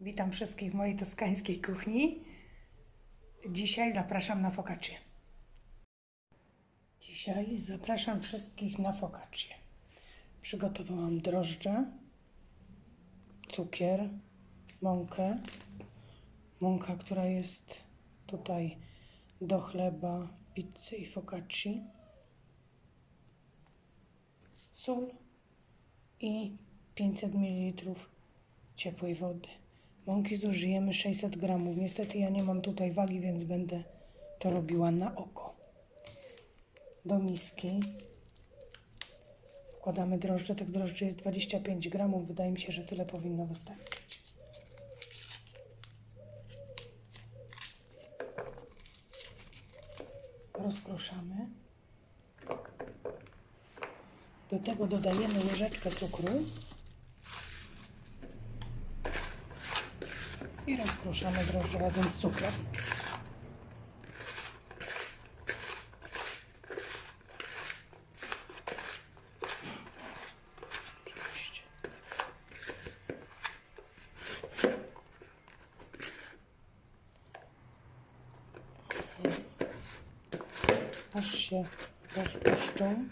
Witam wszystkich w mojej toskańskiej kuchni. Dzisiaj zapraszam na focaccię. Dzisiaj zapraszam wszystkich na focaccię. Przygotowałam drożdże, cukier, mąkę. Mąka, która jest tutaj do chleba, pizzy i focacci. Sól i 500 ml ciepłej wody. Mąki zużyjemy 600 gramów. Niestety ja nie mam tutaj wagi, więc będę to robiła na oko. Do miski wkładamy drożdże. Tych drożdży jest 25 gramów. Wydaje mi się, że tyle powinno wystarczyć. Rozkruszamy. Do tego dodajemy łyżeczkę cukru. I rozkruszamy drożdże razem z cukrem. Oczywiście. Aż się rozpuszczą.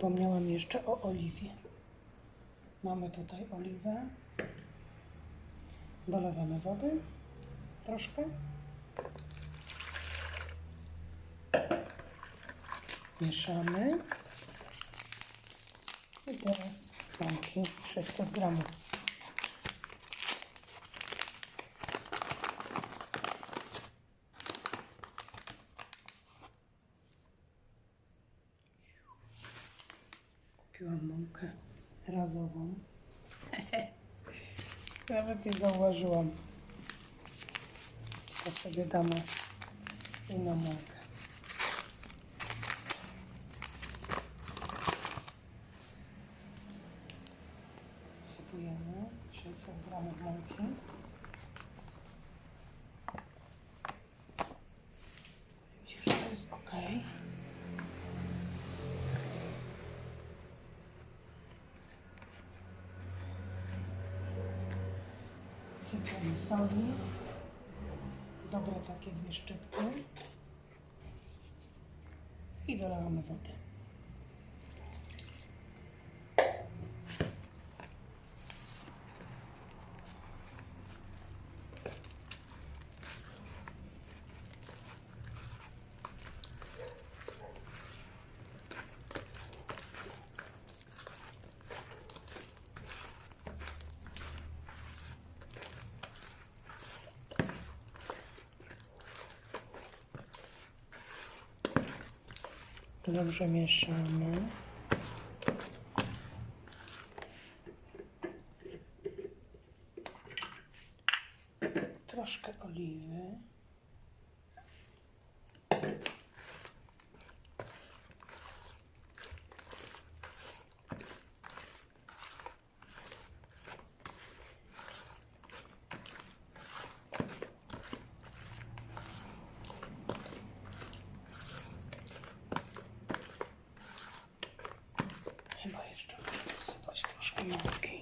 Zapomniałam jeszcze o oliwie. Mamy tutaj oliwę. Dolewamy wody troszkę. Mieszamy. I teraz mąki 600 gramów. Mąkę razową. Nawet nie zauważyłam. To sobie damy inną mąkę. Sypiemy soli. Dobre takie dwie szczypty. I dolewamy wody. Dobrze mieszamy. Okay.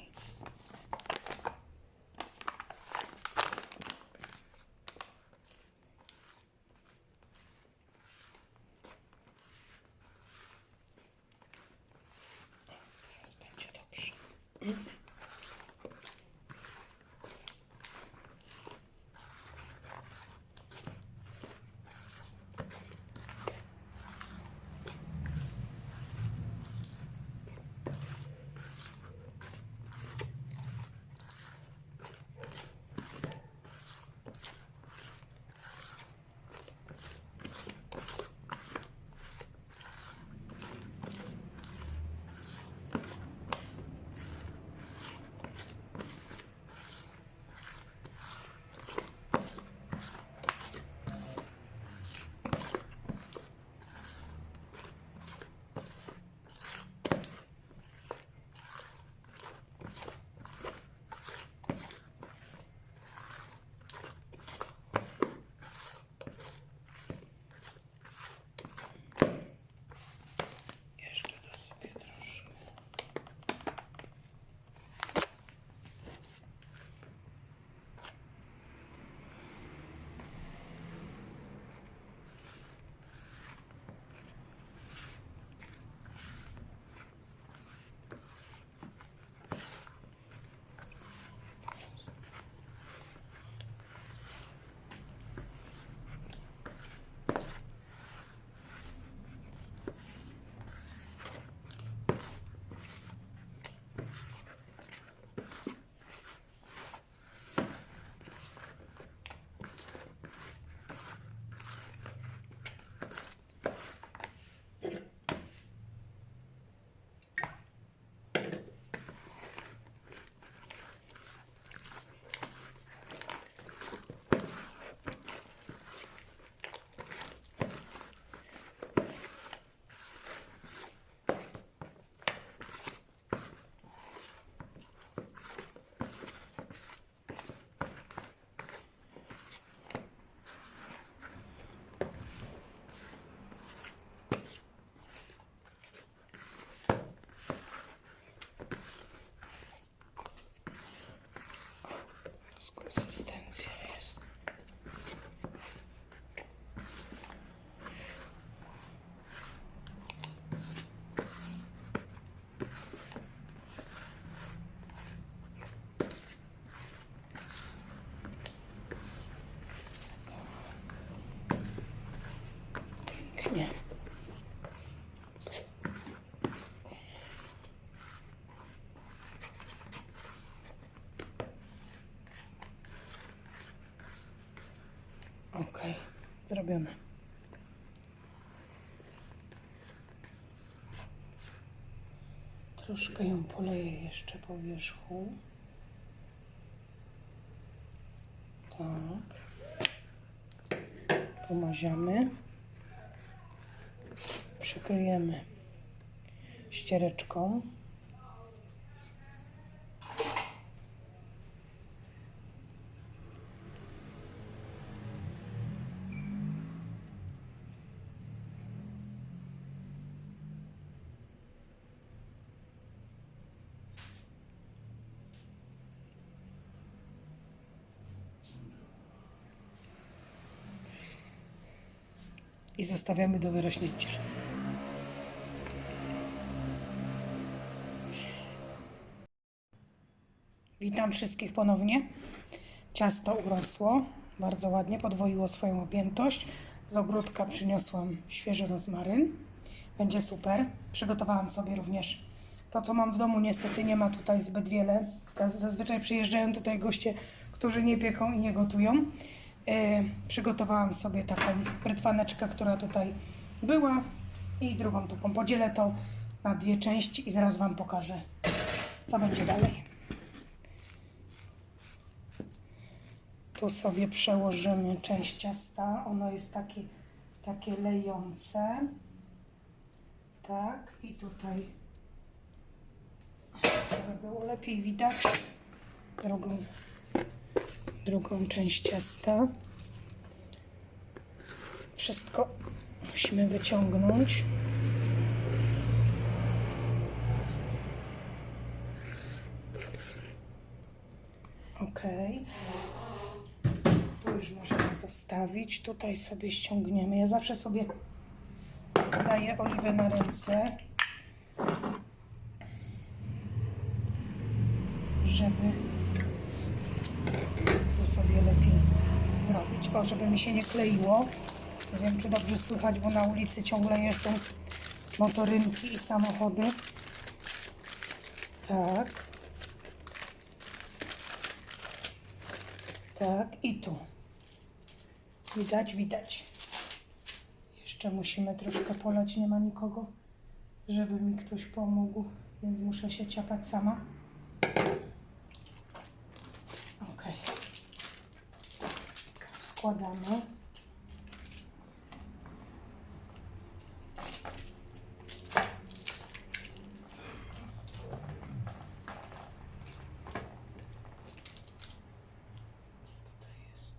Zrobione. Troszkę ją poleję jeszcze po wierzchu. Tak. Pomaziamy. Przykryjemy ściereczką. I zostawiamy do wyrośnięcia. Witam wszystkich ponownie. Ciasto urosło bardzo ładnie, podwoiło swoją objętość. Z ogródka przyniosłam świeży rozmaryn. Będzie super. Przygotowałam sobie również to, co mam w domu. Niestety nie ma tutaj zbyt wiele. Zazwyczaj przyjeżdżają tutaj goście, którzy nie pieką i nie gotują. E, przygotowałam sobie taką brytwaneczkę, która tutaj była i drugą taką. Podzielę to na dwie części i zaraz Wam pokażę, co będzie dalej. Tu sobie przełożymy część ciasta. Ono jest takie, takie lejące. Tak, i tutaj, żeby było lepiej widać, drugą, drugą część ciasta. Wszystko musimy wyciągnąć. Ok. Tu już możemy zostawić. Tutaj sobie ściągniemy. Ja zawsze sobie daję oliwę na ręce, żeby sobie lepiej zrobić. O, żeby mi się nie kleiło. Nie wiem, czy dobrze słychać, bo na ulicy ciągle jeżdżą motorynki i samochody. Tak. Tak, i tu. Widać, widać. Jeszcze musimy troszkę polać, nie ma nikogo, żeby mi ktoś pomógł, więc muszę się ciapać sama. Ok. Składamy. Tutaj jest.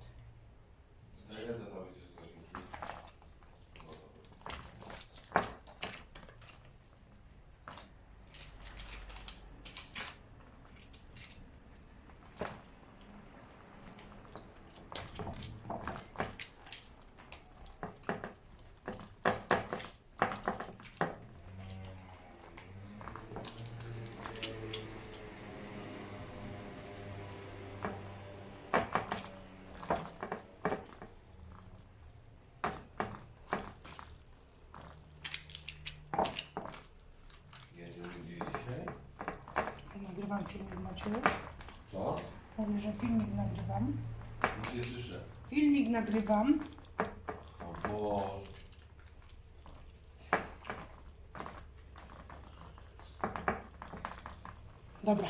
Ile to tam będzie z godzinki? Jedziemy gdzieś dzisiaj? Nagrywam filmik, Maciuś. Co? Mówię, że filmik nagrywam. Nic nie słyszę. Filmik nagrywam. O Boże. Dobra.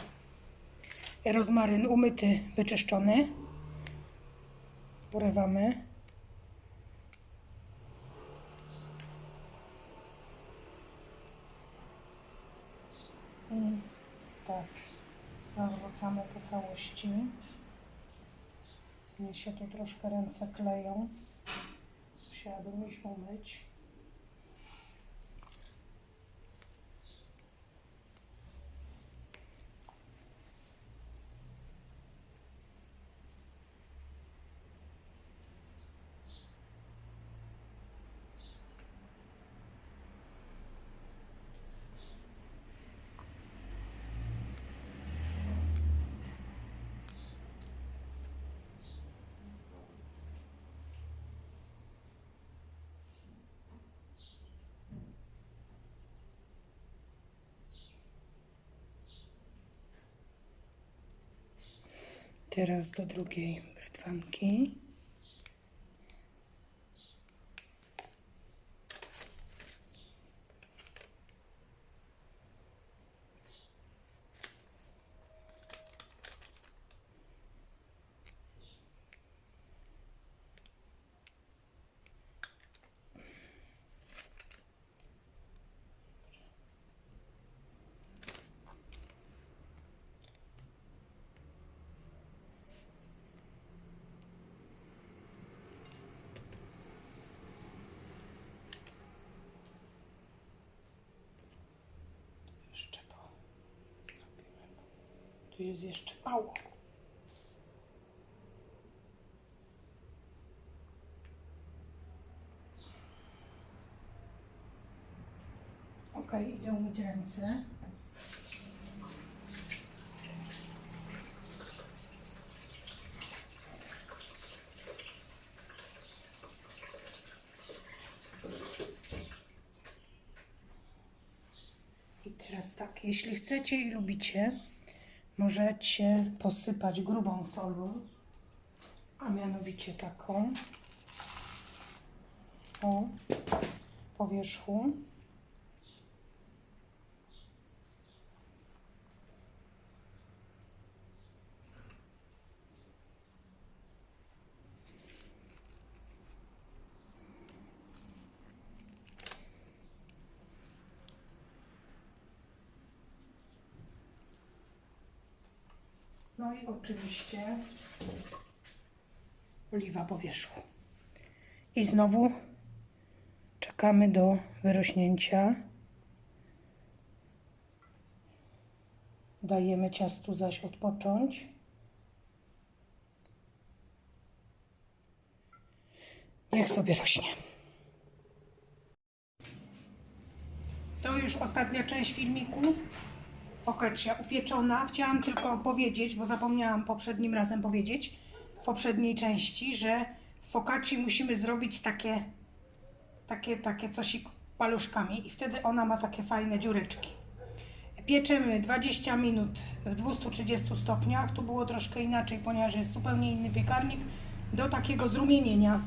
Rozmaryn umyty, wyczyszczony. Urywamy. I tak, rozrzucamy po całości. Mnie się tu troszkę ręce kleją. Musiałabym iść umyć. Teraz do drugiej brytwanki. Tu jest jeszcze mało. Ok, idę umyć ręce. I teraz tak, jeśli chcecie i lubicie, możecie posypać grubą solą, a mianowicie taką o po No i oczywiście oliwa po wierzchu. I znowu czekamy do wyrośnięcia. Dajemy ciastu zaś odpocząć. Niech sobie rośnie. To już ostatnia część filmiku. Focaccia upieczona. Chciałam tylko powiedzieć, bo zapomniałam poprzednim razem powiedzieć, w poprzedniej części, że w focacci musimy zrobić takie, takie, takie cosik paluszkami i wtedy ona ma takie fajne dziureczki. Pieczemy 20 minut w 230 stopniach. Tu było troszkę inaczej, ponieważ jest zupełnie inny piekarnik. Do takiego zrumienienia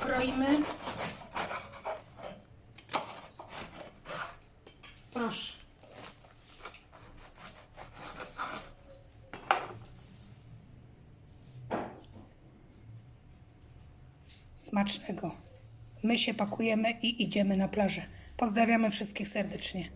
kroimy. Proszę. Smacznego. My się pakujemy i idziemy na plażę. Pozdrawiamy wszystkich serdecznie.